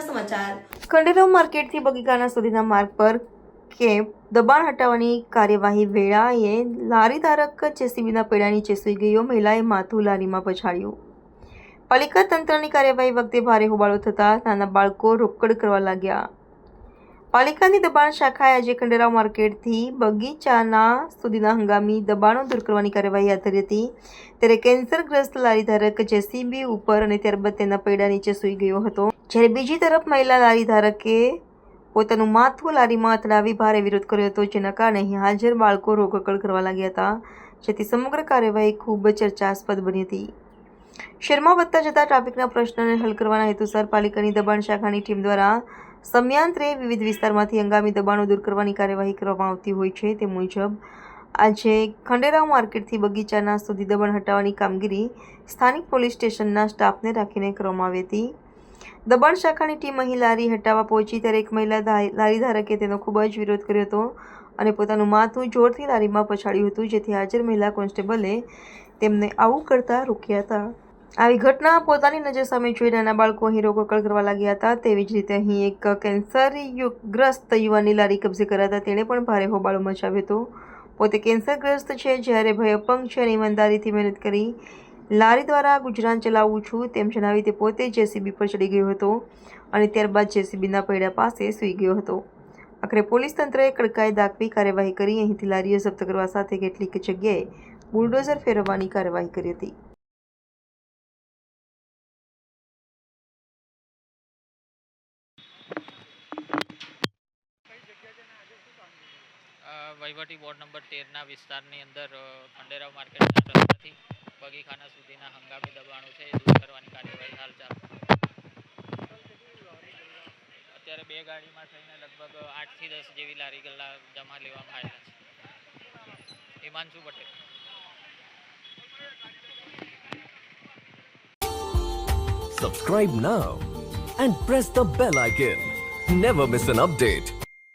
સમાચાર. ખંડેરાવ માર્કેટથી બગીકાના સુધીના માર્ગ પર કે દબાણ હટાવવાની કાર્યવાહી વેળાએ લારી જેસીબીના પેડાની નીચે ગયો. મહિલાએ માથું લારીમાં પછાડ્યું. પાલિકા તંત્રની કાર્યવાહી વખતે ભારે હોબાળો થતાં નાના બાળકો રોકડ કરવા લાગ્યા. પાલિકાની દબાણ શાખાએ આજે ખંડેરાવ માર્કેટથી બગીચાના સુધીના હંગામી દબાણો દૂર કરવાની કાર્યવાહી હાથ ધરી હતી. ત્યારે કેન્સરગ્રસ્ત લારી ધારક જેસીબી ઉપર અને ત્યારબાદ તેના પૈડા નીચે સૂઈ ગયો હતો. જ્યારે બીજી તરફ મહિલા લારી ધારકે પોતાનું માથું લારીમાં અથડાવી ભારે વિરોધ કર્યો હતો, જેના કારણે હાજર બાળકો રોકકળ કરવા લાગ્યા હતા, જેથી સમગ્ર કાર્યવાહી ખૂબ ચર્ચાસ્પદ બની હતી. શહેરમાં વધતા જતા ટ્રાફિકના પ્રશ્નને હલ કરવાના હેતુસર પાલિકાની દબાણ શાખાની ટીમ દ્વારા સમયાંતરે વિવિધ વિસ્તારમાંથી હંગામી દબાણો દૂર કરવાની કાર્યવાહી કરવામાં આવતી હોય છે. તે મુજબ, આજે ખંડેરાવ માર્કેટથી બગીચાના સુધી દબાણ હટાવવાની કામગીરી સ્થાનિક પોલીસ સ્ટેશનના સ્ટાફને રાખીને કરવામાં આવી હતી. દબાણ શાખાની ટીમ અહીં લારી હટાવવા પહોંચી ત્યારે એક મહિલા લારી ધારકે તેનો ખૂબ જ વિરોધ કર્યો હતો અને પોતાનું માથું જોરથી લારીમાં પછાડ્યું હતું, જેથી હાજર મહિલા કોન્સ્ટેબલે તેમને આવું કરતા રોક્યા હતા. આવી ઘટના પોતાની નજર સામે જોઈ નાના બાળકો અહીં રોકકળ કરવા લાગ્યા હતા. તેવી જ રીતે અહીં એક કેન્સરગ્રસ્ત યુવાની લારી કબજે કરાતા તેણે પણ ભારે હોબાળો મચાવ્યો હતો. પોતે કેન્સરગ્રસ્ત છે, જ્યારે ભય અપંગ છે અને ઈમાનદારીથી મહેનત કરી લારી દ્વારા ગુજરાન ચલાવું છું તેમ જણાવી તે પોતે જેસીબી પર ચડી ગયો હતો અને ત્યારબાદ જેસીબીના પૈડા પાસે સૂઈ ગયો હતો. આખરે પોલીસ તંત્રએ કડકાઈ દાખવી કાર્યવાહી કરી. અહીંથી લારીઓ જપ્ત કરવા સાથે કેટલીક જગ્યાએ બુલડોઝર ફેરવવાની કાર્યવાહી કરી હતી. વહીવટી બોર્ડ નંબર તેરના વિસ્તારની અંદર ખંડેરાવ માર્કેટના રસ્તાથી બગીખાના સુધીના હંગામી દબાણો છે, એ દૂર કરવાની કાર્યવાહી હાલ ચાલુ અત્યારે બે ગાડીમાં થઈને લગભગ આઠથી દસ જેવી લારી ગલ્લા જમા લેવામાં આવેલા છે Himanshu Patel Subscribe now and press the bell icon. Never miss an update.